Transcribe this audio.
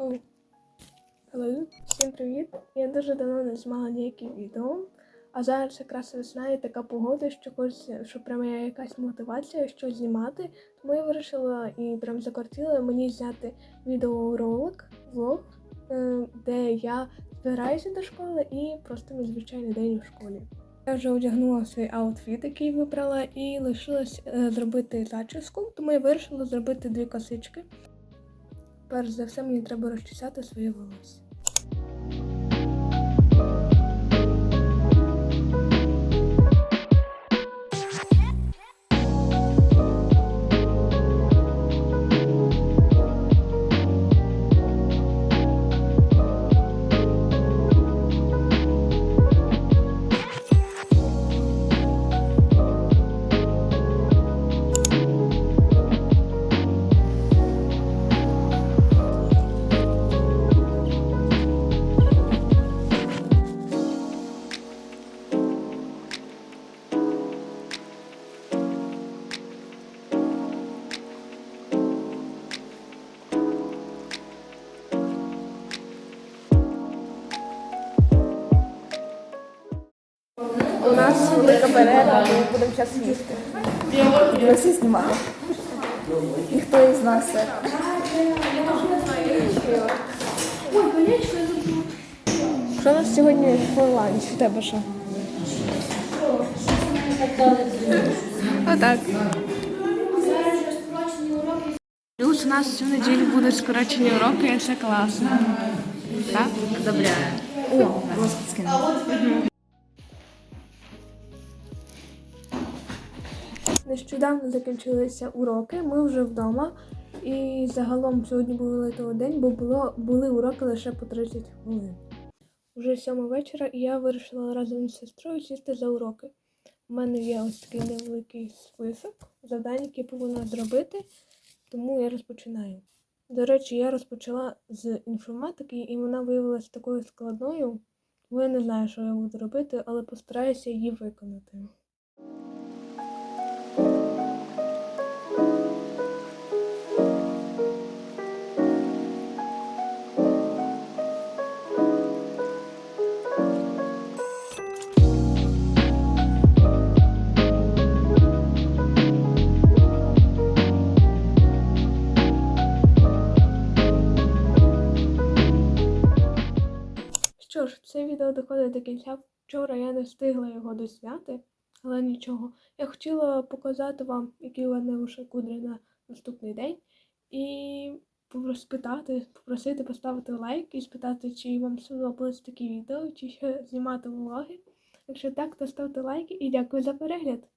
Оу. Hello. Всім привіт! Я дуже давно не знімала ніякі відео. А зараз якраз весна і така погода, що хочеться, що прямо є якась мотивація, що знімати. Тому я вирішила і прям закортіла мені зняти відеоролик, влог, е, де я збираюся до школи і просто мій звичайний день у школі. Я вже одягнула свій аутфіт, який вибрала, і лишилось е, зробити зачіску, тому я вирішила зробити дві косички. Перш за все, мені треба розчесати своє волосся. У нас велика перерва, ми будемо зараз їсти. Будемо всі знімати. Ніхто із нас. Що у нас сьогодні по ланч? У тебе що? Отак. Плюс у нас цю неділю будуть скорочені уроки, і це класно. Так? Одобряю. О, скинула. Нещодавно закінчилися уроки, ми вже вдома. І загалом сьогодні був литовий день, бо було, були уроки лише по 30 хвилин. Вже сьома вечора, і я вирішила разом з сестрою сісти за уроки. У мене є ось такий невеликий список завдань, які повинна зробити, тому я розпочинаю. До речі, я розпочала з інформатики, і вона виявилася такою складною, бо я не знаю, що я буду робити, але постараюся її виконати. Що ж, це відео доходить до кінця. Вчора я не встигла його досняти, але нічого. Я хотіла показати вам, які у мене вже кудри на наступний день. І спитати, попросити поставити лайк і спитати, чи вам сподобалось такі відео, чи ще знімати влоги. Якщо так, то ставте лайки і дякую за перегляд.